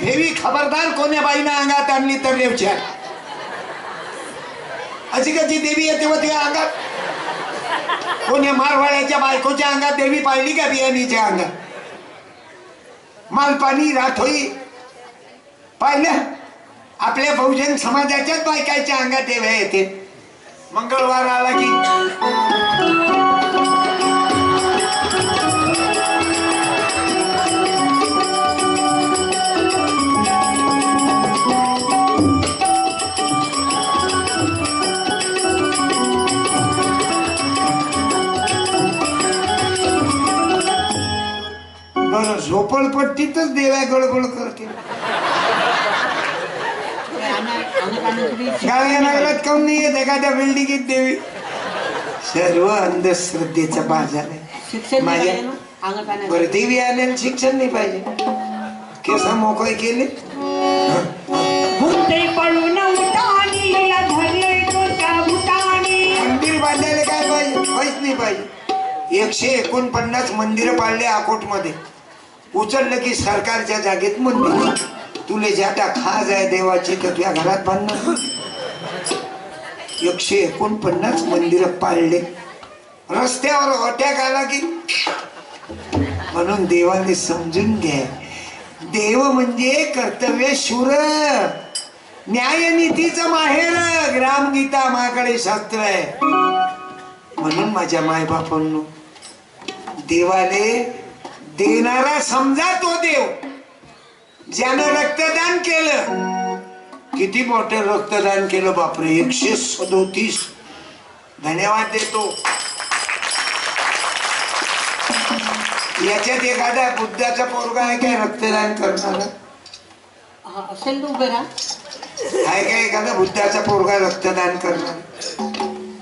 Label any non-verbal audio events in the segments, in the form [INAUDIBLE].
फेवी खबरदार कोण्या बाईनं अंगात आणली तर रेवच्या अशी कशी देवी येते व त्या अंगात? कोण्या मारवाड्याच्या बायकोच्या अंगात देवी पाहिली का बियाणीच्या अंगात? मालपाणी राठोई पाहिलं आपल्या बहुजन समाजाच्याच बायकाच्या अंगात देव्या येते. मंगळवार आला की झोपडपट्टीतच देव्या गडबड करते. शाळा नगरात काऊन नाही येत एखाद्या बिल्डिंगीत देवी. सर्व अंधश्रद्धेचा बाजार आहे. माझ्या-. बरं देवी आल्याला शिक्षण नाही पाहिजे. केस मोकळे केले? मंदिर बांधायला काय पाहिजे? काहीच नाही पाहिजे. एकशे एकोणपन्नास मंदिरं पाळले अकोटमध्ये उचललं की सरकारच्या जागेत मंदिर. तुले ज्याटा खाज आहे देवाची तर तुझ्या घरात बांधणार एकशे एकोणपन्नास मंदिर पाळले रस्त्यावर अटॅक आला की? म्हणून देवाने समजून घ्या देव म्हणजे कर्तव्य शूर. न्यायनीतीचं माहेर. ग्रामगीता माकडे शास्त्र आहे. म्हणून माझ्या मायबापांनो देवाले देणारा समजा तो देव. ज्यानं रक्तदान केलं. किती मोठं रक्तदान केलं बापरे. एकशे सदोतीस धन्यवाद देतो. याच्यात एखादा बुद्धाचा पोरगा आहे काय रक्तदान करणारा? असेल आहे का एखादा बुद्धाचा पोरगा रक्तदान करणार?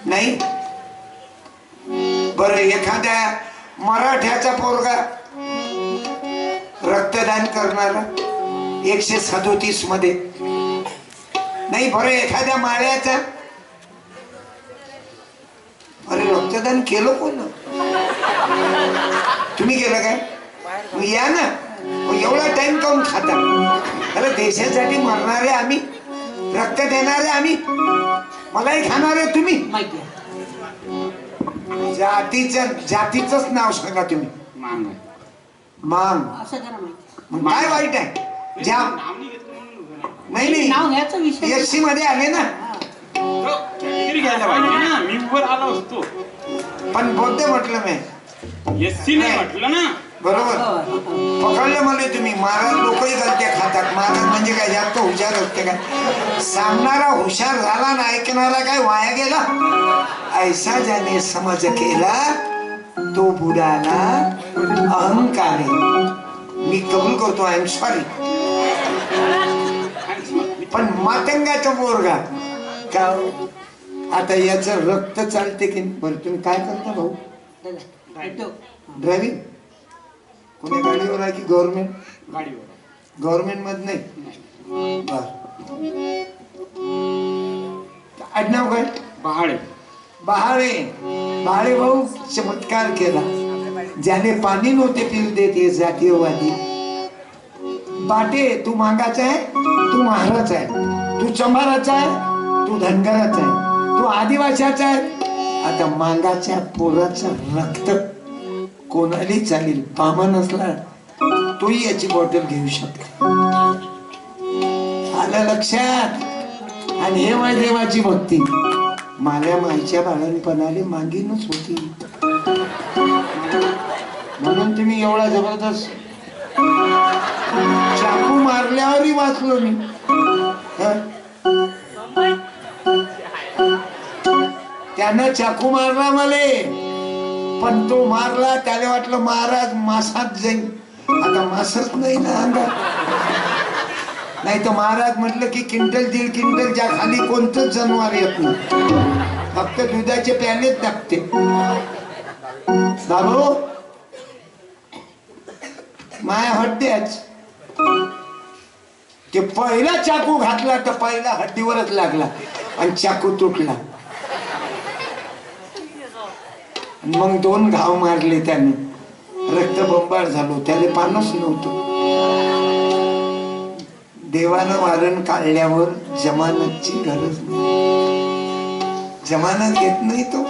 नाही? बर एखाद्या मराठ्याचा पोरगा रक्तदान करणारा एकशे सदोतीसमध्ये. नाही बरं एखाद्या माळ्याचा. अरे रक्तदान केलं कोण? तुम्ही केलं काय? या ना. मग एवढा टाइम काऊन खाता? अरे देशासाठी मरणारे आम्ही. रक्त देणारे आम्ही. मलाही खाणारे तुम्ही. जातीचं जातीचंच नाव सांगा तुम्ही. मांग. मांग असं जरा माहिती मग काय वाईट आहे? ज्या नाही नाव नाही घ्यायचा विषय एससी मध्ये आले ना. कॅटेगरी घ्यायला पाहिजे. ना मी वर आलो असतो. पण बौद्ध म्हटलं मी. एस सी नाही. म्हटलं ना. बरोबर. हो, हो, हो. पकडले मला तुम्ही. महाराज लोकही गलत्या खातात. महाराज म्हणजे काय? जास्त हुशार असते काय सांगणारा हुशार झाला ना ऐकणारा काय वाया गेला? ऐसा ज्याने समज केला तो बुडाला अहंकारे. मी कबूल करतो आय एम सॉरी पण मातंगाचा बोरगा का आता याचं रक्त चालते की नाही? बरं तुम्ही काय करता भाऊ? ड्रायव्हिंग कोणी गाडीवर आहे की गव्हर्नमेंट गाडीवर गव्हर्नमेंट मध नाही? बर. आडनाव काय? पहाडे बहाळे बहाळे भाऊ चमत्कार केला. ज्याने पाणी नव्हते पिऊ देत जातीयवादी. बाटे तू मागाचा आहे तू महाराज आहे. तू चंभाराचा आहे तू धनगराचा आहे. तू आदिवासाचा आहे. आता मागाच्या पोराचं रक्त कोणाली चालेल पामा नसला तोही याची बॉटल घेऊ शकते. आलं लक्षात? आणि हे माझ्या देवाची भक्ती. माझ्या माईच्या बाळणपणाने मागीनच होती. म्हणून तुम्ही एवढा जबरदस्त चाकू मारल्यावरही वाचलो मी. त्यानं चाकू मारला मले. पण तो मारला त्याला वाटलं महाराज मासात जाईल आता मासच नाही ना अंदा नाही तर महाराज म्हटलं की क्विंटल दीड क्विंटलच्या खाली कोणतंच जनावर येत नाही. फक्त दुधाचे प्यानेच टाकते बाबू माया हड्ड्याच ते पहिला चाकू घातला तर पहिला हड्डीवरच लागला आणि चाकू तुटला. मग दोन घाव मारले त्याने. रक्त बंबाळ झालो. त्याला पानच नव्हतं. देवानं वारण काढल्यावर जमानतची गरज नाही. जमानत घेत नाही तो.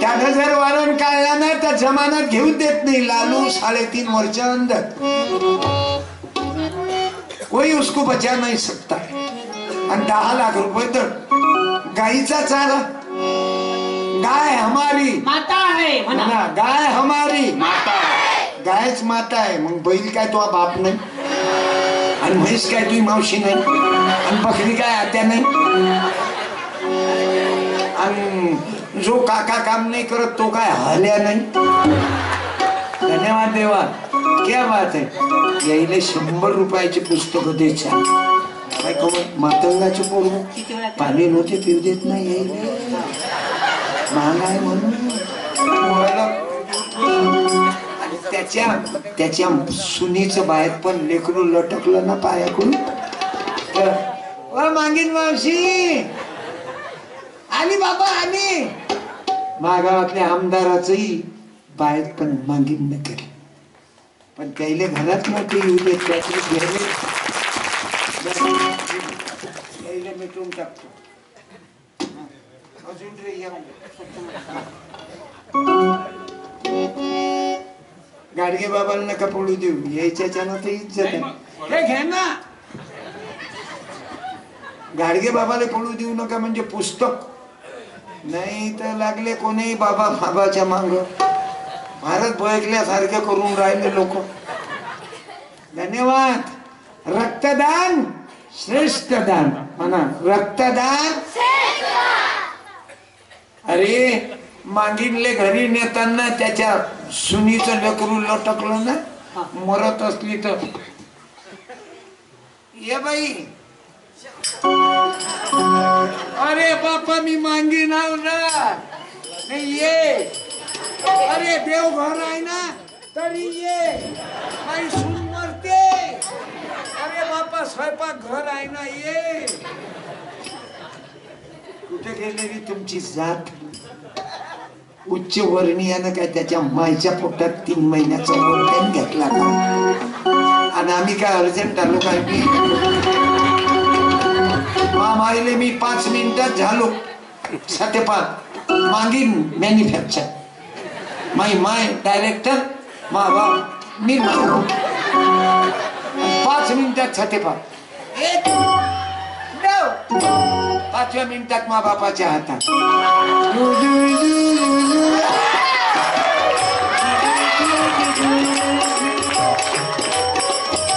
त्यानं जर वारण काढला ना तर जमानत घेऊ देत नाही. लालू साडेतीन वर्ष अंदर कोई उसको बचा नहीं सकता. आणि दहा लाख रुपये तर गाईचा चारा. गाय हमारी. माता आहे म्हणा. म्हणा गाय हमारी. माता गायच माता आहे. मग बैल काय तो बाप नाही? आणि म्हैस काय तुझी मावशी नाही? आणि बकरी काय आत्या नाही? आणि जो काका काम नाही करत तो काय हल्या नाही? धन्यवाद देवा. क्या बात आहे. यायला शंभर रुपयाची पुस्तकं द्यायच्या काय खबर मातंगाचे पोरग पाणी नव्हते पिऊ देत नाही यायले. महाग आहे म्हणून. त्याच्या त्याच्या सुनीचं बाहेर पण लेकरू लटकलं ना पायाकडून. मागीन मावशी! आणि बाबा आली मागावातल्या आमदाराचंही बाहेर पण मागीन न केली पण त्याला घरात नव्हते येऊ देत त्यातले घ्यायले त्याला मिटून टाकतो. अजून रे या. गाडगे बाबाला नका पडू देऊ. यायच्या तर इज्जत आहे. हे घे ना. गाडगे बाबाला पडू देऊ नका म्हणजे पुस्तक. नाही तर लागले कोणी बाबा बाबाच्या मांग. भारत भयकल्यासारखे करून राहिले लोक. धन्यवाद. रक्तदान श्रेष्ठ दान म्हणा. रक्तदान. अरे मागिनले घरी नेताना त्याच्या सुनीचं लेकरू लटकलं ना? मरत असली तर. ये बाई. अरे बापा मी मांगी नाव ना. नाही ये. अरे देव घर आहे ना तरी ये. काही सून मरते. अरे बापा स्वयंपाक घर आहे ना ये. कुठे गेलेली तुमची जात? उच्च वर्णीयानं काय त्याच्या मायच्या पोटात तीन महिन्याचा वर्धन घेतला आणि आम्ही काय अर्जंट आलो काय? मामाईले मी पाच मिनिटात झालो. सत्यपात मागीन मॅन्युफॅक्चर माय माय डायरेक्टर मा बाप मी मागो पाच मिनिटात सत्यपात पाचव्या मिनिटात मा बापाच्या हातात. [LAUGHS]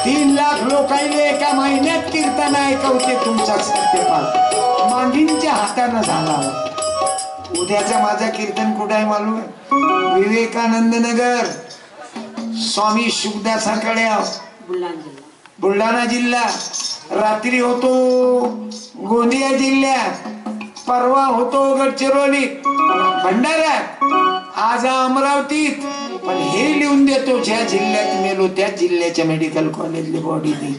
तीन लाख लोकांनी एका महिन्यात कीर्तन ऐकवते तुमचा सत्यपाल मांगींच्या हातानं झाला. उद्याचा माझा कीर्तन कुठं आहे मालूम? विवेकानंद नगर. स्वामी शुभदासाकडे बुलढाणा जिल्हा बुलढाणा जिल्हा. रात्री होतो गोंदिया जिल्ह्यात. परवा होतो गडचिरोलीत. भंडाऱ्यात. आज अमरावतीत. पण हे लिहून देतो ज्या जिल्ह्यात मेलो त्या जिल्ह्याच्या मेडिकल कॉलेजले बॉडी दे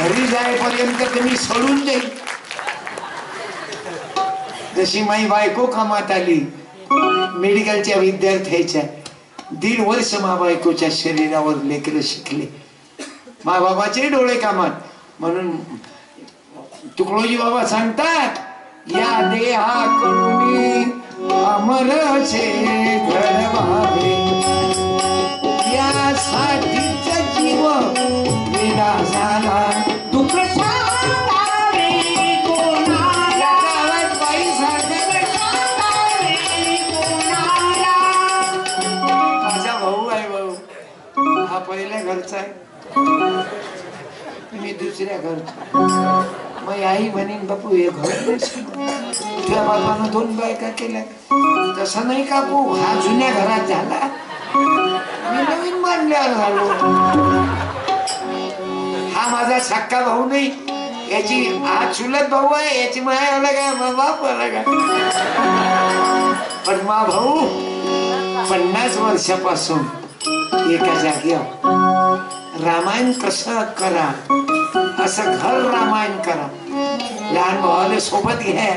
घरी जायपर्यंत तुम्ही सोडून जाईल जशी माई बायको कामात आली मेडिकलच्या विद्यार्थ्याच्या दीड वर्ष मा बायकोच्या शरीरावर लेकरं शिकले. मा बाबाचे डोळे कामात. म्हणून तुकडोजी बाबा सांगतात या देहा अमरचे घडवावे व्हावे यासाठीच जीव विना झाला? दुःख माझा भाऊ आहे भाऊ. हा पहिल्या घरचा आहे. मी दुसऱ्या घरचा मग आई म्हणेन बापू हे घर नाही सोडत. बापानं दोन बायका केल्या. तसं नाही का भाऊ? हा जुन्या घरात झाला. मी नवीन मांडल्यावर झालो. हा माझा सक्का भाऊ नाही. याची हा चुलत भाऊ आहे. याची माया अलग आहे मा बाप अलग आहे पण मा भाऊ पन्नास वर्षापासून एका जागी रामायण कसं करा? असं घर रामायण करा. लहान भावाला सोबत घ्या.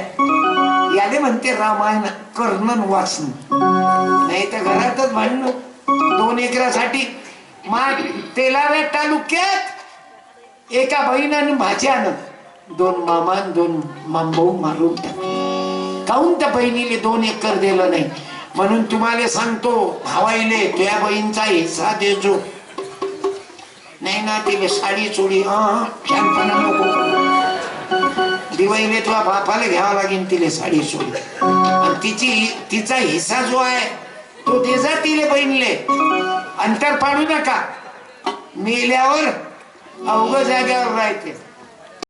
याले म्हणते रामायण कर्णन वाचन. नाही तर घरातच भांडण. दोन एकरासाठी मा तेलारे तालुक्यात एका बहिणान भाजी आणत दोन मामा दोन मामभाऊ मारून टाकले. काहून त्या बहिणीले दोन एकर दिलं नाही? म्हणून तुम्हाला सांगतो भावाईले तुझ्या बहीणचा हिस्सा देजो. नाही ना तिले साडी चोडी हा छानपणा नको करू. तुला बापाला घ्यावं लागेल तिले साडी चोडी आणि तिची तिचा हिस्सा जो आहे तो देजा तिले बहिणले. अंतर पाडू नका. मेल्यावर अवघ जाग्यावर राहते